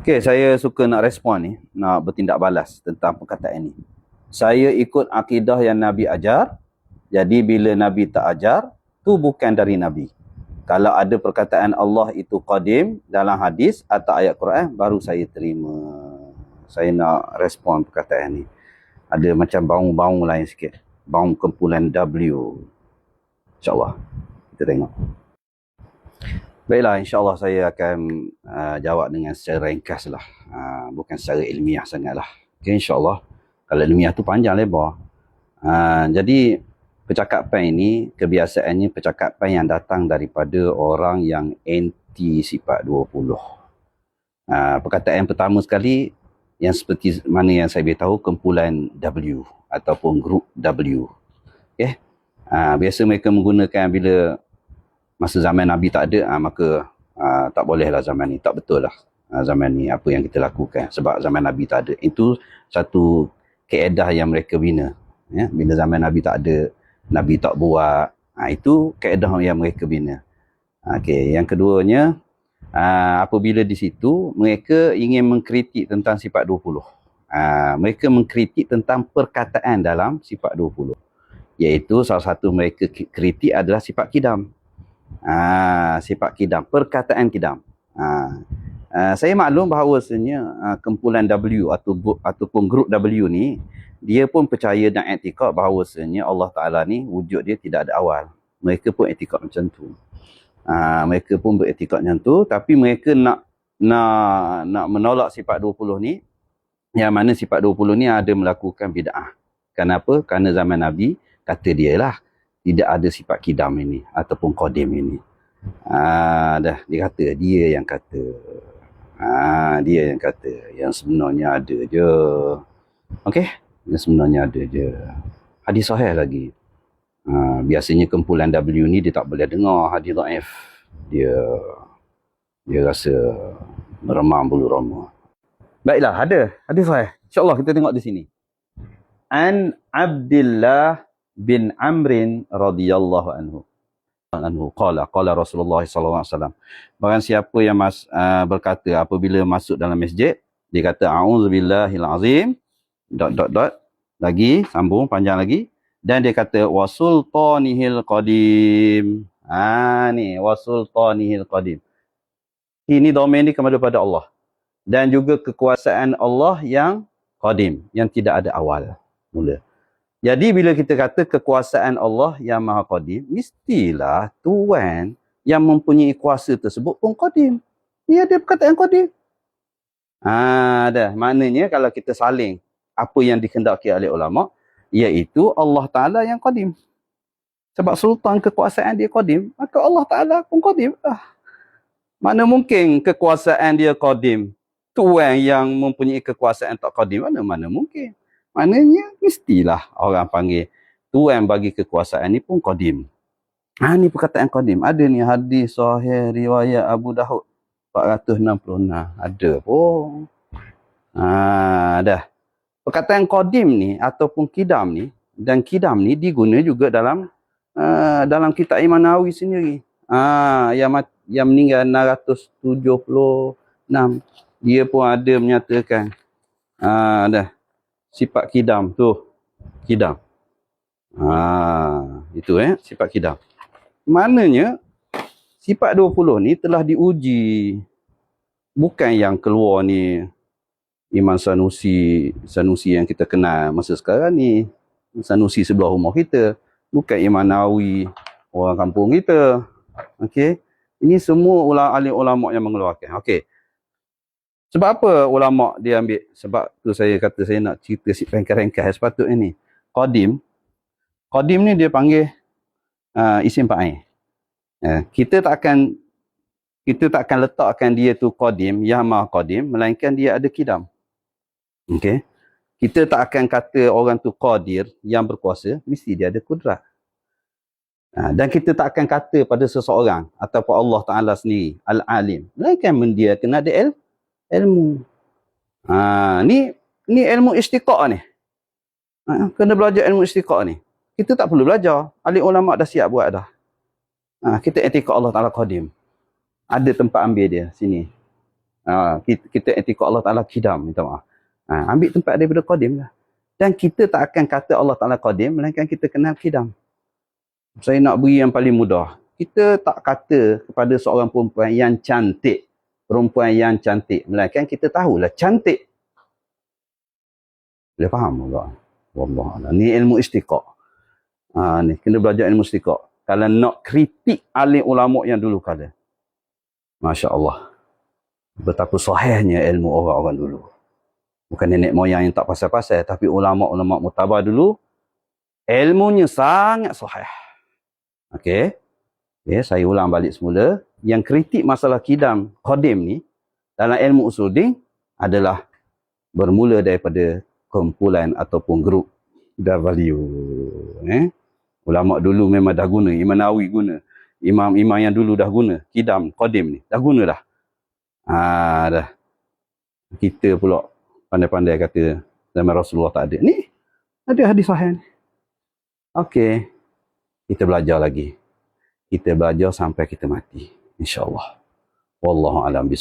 Okey, saya suka nak respon ni, nak bertindak balas tentang perkataan ni. Saya ikut akidah yang Nabi ajar, jadi bila Nabi tak ajar, tu bukan dari Nabi. Kalau ada perkataan Allah itu qadim dalam hadis atau ayat Quran, baru saya terima. Saya nak respon perkataan ni. Ada macam baung-baung lain sikit. Baung kumpulan W. InsyaAllah. Kita tengok. Baiklah, insyaAllah saya akan uh, jawab dengan secara ringkas lah. Uh, bukan secara ilmiah sangat lah. Okay, insyaAllah. Kalau ilmiah tu panjang lebar. Uh, jadi, percakapan ini kebiasaannya percakapan yang datang daripada orang yang anti sifat 20. Uh, perkataan pertama sekali yang seperti mana yang saya beritahu kumpulan W ataupun grup W. Okay. Uh, biasa mereka menggunakan bila masa zaman Nabi tak ada, ha, maka ha, tak bolehlah zaman ni. Tak betul lah ha, zaman ni apa yang kita lakukan. Sebab zaman Nabi tak ada. Itu satu keedah yang mereka bina. Ya? Bila zaman Nabi tak ada, Nabi tak buat. Ha, itu keedah yang mereka bina. Okay. Yang keduanya, ha, apabila di situ, mereka ingin mengkritik tentang sifat 20. Ha, mereka mengkritik tentang perkataan dalam sifat 20. Iaitu salah satu mereka kritik adalah sifat kidam. Ha, sifat kidam, perkataan kidam. Ha, uh, saya maklum bahawasanya uh, kumpulan W atau ataupun grup W ni dia pun percaya dan etikad bahawasanya Allah Taala ni wujud dia tidak ada awal. Mereka pun etikad macam tu. Uh, mereka pun beretikad macam tu tapi mereka nak nak nak menolak sifat 20 ni yang mana sifat 20 ni ada melakukan bid'ah. Kenapa? Kerana zaman Nabi kata dia lah tidak ada sifat kidam ini ataupun kodim ini. Ah, dah dia kata dia yang kata. Ah, dia yang kata yang sebenarnya ada je. Okey, yang sebenarnya ada je. Hadis sahih lagi. Ah, biasanya kumpulan W ni dia tak boleh dengar hadis dhaif. Dia dia rasa meremam bulu roma. Baiklah, ada hadis sahih. Insya-Allah kita tengok di sini. An Abdullah bin Amrin radhiyallahu anhu. Anhu qala qala Rasulullah sallallahu alaihi wasallam barang siapa yang mas, uh, berkata apabila masuk dalam masjid dia kata a'udzubillahil azim dot dot dot lagi sambung panjang lagi dan dia kata wasultanihil qadim ah ni wasultanihil qadim. Ini domain ni kepada Allah. Dan juga kekuasaan Allah yang qadim yang tidak ada awal mula jadi bila kita kata kekuasaan Allah yang Maha Qadim, mestilah Tuhan yang mempunyai kuasa tersebut pun Qadim. Dia ada perkataan Qadim. Ha, dah. Maknanya kalau kita saling apa yang dikendaki oleh ulama, iaitu Allah Ta'ala yang Qadim. Sebab sultan kekuasaan dia Qadim, maka Allah Ta'ala pun Qadim. Ah. Mana mungkin kekuasaan dia Qadim? Tuhan yang mempunyai kekuasaan tak Qadim, mana-mana mungkin. Maknanya mestilah orang panggil tuan bagi kekuasaan ni pun qadim. Ha ni perkataan qadim. Ada ni hadis sahih riwayat Abu Daud 466. Ada pun. Ha dah. Perkataan qadim ni ataupun kidam ni dan kidam ni diguna juga dalam uh, dalam kitab Imam Nawawi sendiri. Ah yang yang meninggal 676 dia pun ada menyatakan ah dah sifat kidam tu. Kidam ha itu eh sifat kidam maknanya sifat 20 ni telah diuji. Bukan yang keluar ni Imam Sanusi Sanusi yang kita kenal masa sekarang ni. Sanusi sebelah rumah kita. Bukan Imam Nawawi orang kampung kita. Okey? Ini semua ulama alim ulama yang mengeluarkan. Okey sebab apa ulama dia ambil? Sebab tu saya kata saya nak cerita si ringkas-ringkas sepatutnya ni. Qadim. Qadim ni dia panggil uh, isim fa'il. Uh, kita tak akan kita tak akan letakkan dia tu qadim, yang maha qadim, melainkan dia ada kidam. Okey. Kita tak akan kata orang tu qadir yang berkuasa, mesti dia ada kudrat. Uh, dan kita tak akan kata pada seseorang ataupun Allah Taala sendiri al-alim, melainkan dia kena ada ilmu ilmu. Ha, ni ni ilmu istiqaq ni. Ha, kena belajar ilmu istiqaq ni. Kita tak perlu belajar. Alim ulama dah siap buat dah. Ha, kita etika Allah Taala qadim. Ada tempat ambil dia sini. Ha, kita, etika Allah Ta'ala kidam, minta maaf. Ha, ambil tempat daripada qadim lah. Dan kita tak akan kata Allah Ta'ala qadim, melainkan kita kenal kidam. Saya nak beri yang paling mudah. Kita tak kata kepada seorang perempuan yang cantik, perempuan yang cantik, melainkan kita tahulah cantik. Boleh faham tak? Wallah. Ni ilmu istiqaq. Ha, ni, kena belajar ilmu istiqaq. Kalau nak kritik alim ulama yang dulu kala. Masya Allah betapa sahihnya ilmu orang-orang dulu. Bukan nenek moyang yang tak pasal-pasal, tapi ulama-ulama mutabar dulu, ilmunya sangat sahih. Okey. Okay, saya ulang balik semula. Yang kritik masalah kidam, kodim ni, dalam ilmu usul din adalah bermula daripada kumpulan ataupun grup dah value. Eh? Ulama dulu memang dah guna, Imam Nawawi guna. Imam-imam yang dulu dah guna, kidam, kodim ni, dah guna dah. Ha, dah. Kita pula pandai-pandai kata zaman Rasulullah tak ada. Ni ada hadis sahih ni. Okey. Kita belajar lagi. Kita belajar sampai kita mati. İnşallah. Vallahu alem bi.